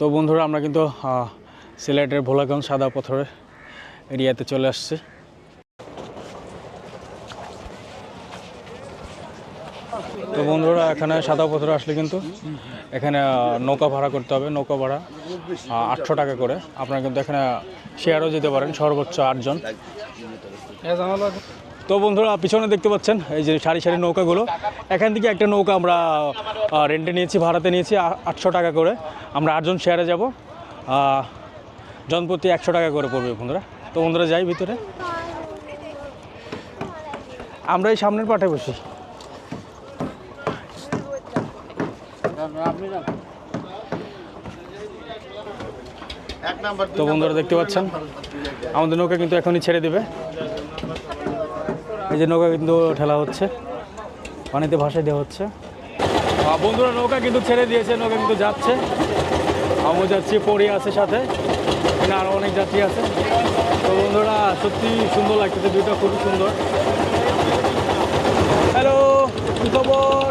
তো বন্ধুরা, আমরা কিন্তু সিলেটের ভোলাগঞ্জ সাদা পাথরের এরিয়াতে চলে আসছি। তো বন্ধুরা, এখানে সাদা পাথরে আসলে কিন্তু এখানে নৌকা ভাড়া করতে হবে। নৌকা ভাড়া আটশো টাকা করে। আপনারা কিন্তু এখানে শেয়ারও যেতে পারেন, সর্বোচ্চ আটজন। তো বন্ধুরা পিছনে দেখতে পাচ্ছেন এই যে সারি সারি নৌকাগুলো। এখান থেকে একটা নৌকা আমরা রেন্টে নিয়েছি ভাড়াতে নিয়েছি আটশো টাকা করে। আমরা আটজন শেয়ারে যাব। জনপ্রতি একশো টাকা করে পড়বে বন্ধুরা। তো বন্ধুরা যাই ভিতরে। আমরা এই সামনের পাঠে বসি। তো বন্ধুরা দেখতে পাচ্ছেন আমাদের নৌকা কিন্তু এখনই ছেড়ে দেবে। এই যে নৌকা কিন্তু ঠেলা হচ্ছে। পানিতে ভাসাই দেওয়া হচ্ছে। বন্ধুরা, নৌকা কিন্তু ছেড়ে দিয়েছে, নৌকা কিন্তু যাচ্ছে। আমিও যাচ্ছি পরি আছে সাথে। এখানে আরও অনেক যাত্রী আছে। তো বন্ধুরা, সত্যি সুন্দর লাগতেছে দুইটা খুবই সুন্দর। হ্যালো খবর?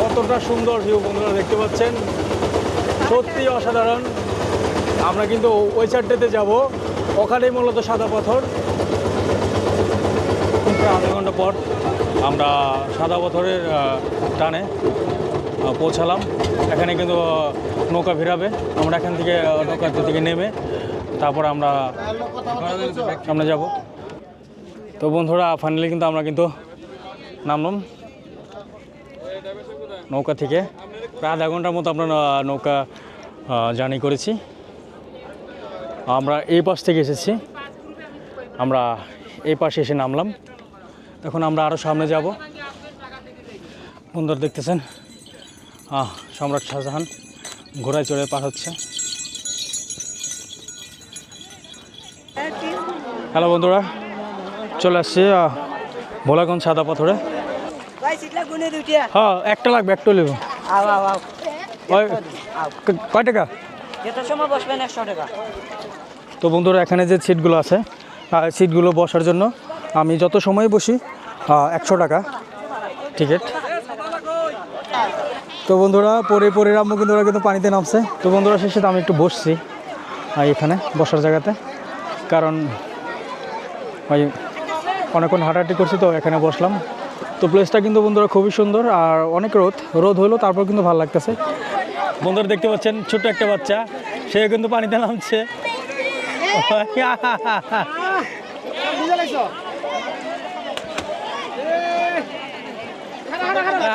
কতটা সুন্দর ভিউ বন্ধুরা, দেখতে পাচ্ছেন? সত্যি অসাধারণ। আমরা কিন্তু ওই সাইডটাতে যাব। ওখানেই মূলত সাদা পাথর। আধা ঘণ্টা পর আমরা সাদা পাথরের টানে পৌঁছালাম। এখানে কিন্তু নৌকা ভিড়াবে। আমরা এখান থেকে নৌকা থেকে নেমে তারপর আমরা সামনে যাব। তো বন্ধুরা ফাইনালি কিন্তু আমরা কিন্তু নামলাম। নৌকা থেকে। প্রায় আধা ঘণ্টার মতো আমরা নৌকা জার্নি করেছি। আমরা এই পাশ থেকে এসেছি। আমরা এই পাশে এসে নামলাম। এখন আমরা আরও সামনে যাব। সুন্দর দেখতেছেন? আহ, সম্রাট শাহজাহান ঘোড়ায় চড়ে পার হচ্ছে। হ্যালো বন্ধুরা চলে আসছি ভোলাগঞ্জ সাদা পাথরে। হ্যাঁ একটা লাগবে একটা নেব কয় টাকা? তো বন্ধুরা, এখানে যে সিটগুলো আছে সিটগুলো বসার জন্য আমি যত সময় বসি একশো টাকা টিকিট। তো বন্ধুরা, পরে পরে আম্মু কিন্তু ওরা কিন্তু পানিতে নামছে। তো বন্ধুরা, শেষে আমি একটু বসছি এখানে বসার জায়গাতে। কারণ ওই অনেকক্ষণ হাঁটাহাঁটি করছি তো, এখানে বসলাম। তো প্লেসটা কিন্তু বন্ধুরা খুবই সুন্দর, আর অনেক রোদ। রোদ হলো, তারপর কিন্তু ভালো লাগতেছে। বন্ধুরা দেখতে পাচ্ছেন, ছোট্ট একটা বাচ্চা। সে কিন্তু পানিতে নামছে।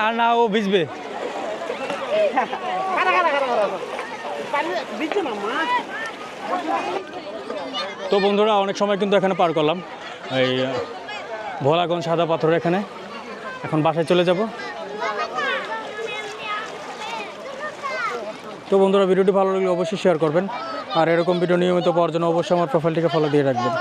আর না, ও ভিজবে। তো বন্ধুরা, অনেক সময় কিন্তু এখানে পার করলাম। এই, ভোলাগঞ্জ সাদা পাথর এখানে। এখন বাসায় চলে যাব। তো বন্ধুরা, ভিডিওটি ভালো লাগলে অবশ্যই শেয়ার করবেন। আর এরকম ভিডিও নিয়মিত পাওয়ার জন্য অবশ্যই আমার প্রোফাইলটিকে ফলো দিয়ে রাখবেন।